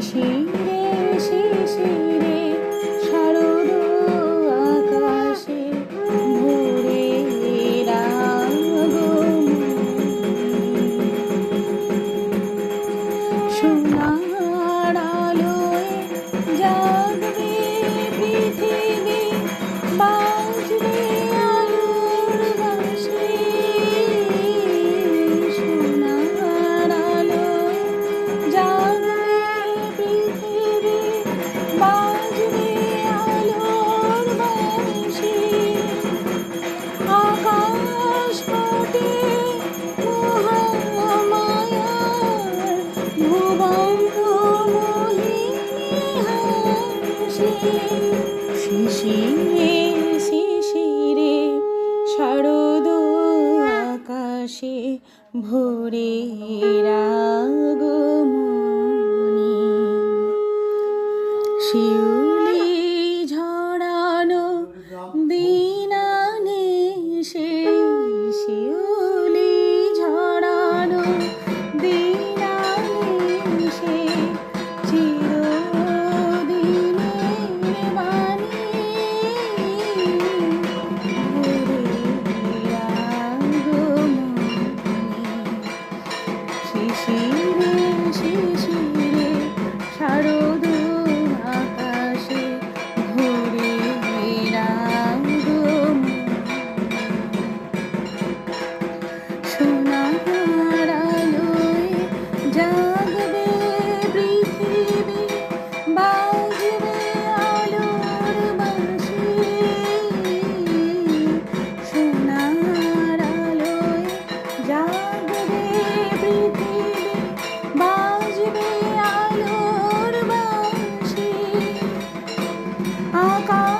peixinho. শিশিরে শিশিরে শারদ আকাশে ভোরে রাগমনি শিউলি ঝরানো দিন कहाँ कहाँ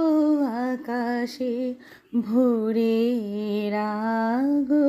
আকাশে ভোরের আগমনে।